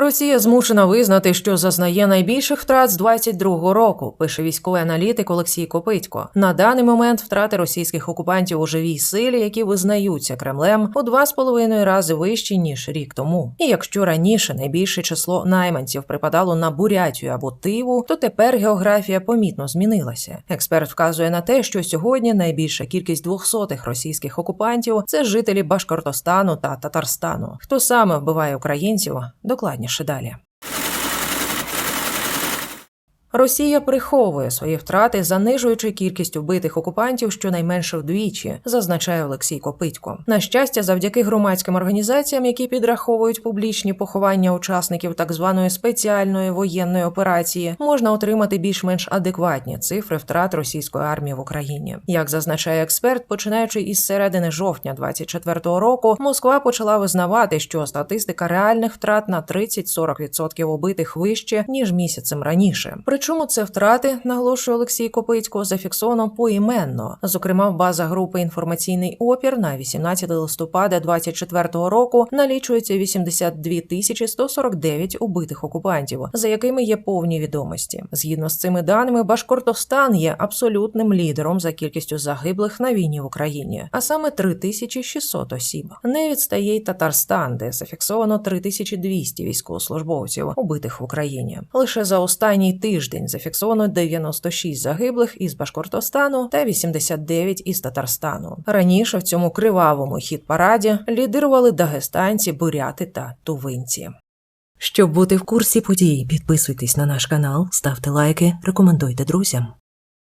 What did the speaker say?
Росія змушена визнати, що зазнає найбільших втрат з 22-го року, пише військовий аналітик Олексій Копитько. На даний момент втрати російських окупантів у живій силі, які визнаються Кремлем, у два з половиною рази вищі ніж рік тому. І якщо раніше найбільше число найманців припадало на Бурятію або Тиву, то тепер географія помітно змінилася. Експерт вказує на те, що сьогодні найбільша кількість двохсотих російських окупантів це жителі Башкортостану та Татарстану. Хто саме вбиває українців? Докладніше далі. Росія приховує свої втрати, занижуючи кількість вбитих окупантів щонайменше вдвічі, зазначає Олексій Копитько. На щастя, завдяки громадським організаціям, які підраховують публічні поховання учасників так званої спеціальної воєнної операції, можна отримати більш-менш адекватні цифри втрат російської армії в Україні. Як зазначає експерт, починаючи із середини жовтня 24-го року, Москва почала визнавати, що статистика реальних втрат на 30-40% убитих вище ніж місяцем раніше. Причому це втрати, наголошує Олексій Копитько, зафіксовано поіменно. Зокрема, в база групи інформаційний опір на 18 листопада 24-го року налічується 82 тисячі 149 убитих окупантів, за якими є повні відомості. Згідно з цими даними, Башкортостан є абсолютним лідером за кількістю загиблих на війні в Україні, а саме 3600 осіб. Не відстає й Татарстан, де зафіксовано 3200 військовослужбовців, убитих в Україні. Лише за останній тиждень зафіксовано 96 загиблих із Башкортостану та 89 із Татарстану. Раніше в цьому кривавому хід параді лідирували дагестанці, буряти та тувинці. Щоб бути в курсі подій, підписуйтесь на наш канал, ставте лайки, рекомендуйте друзям.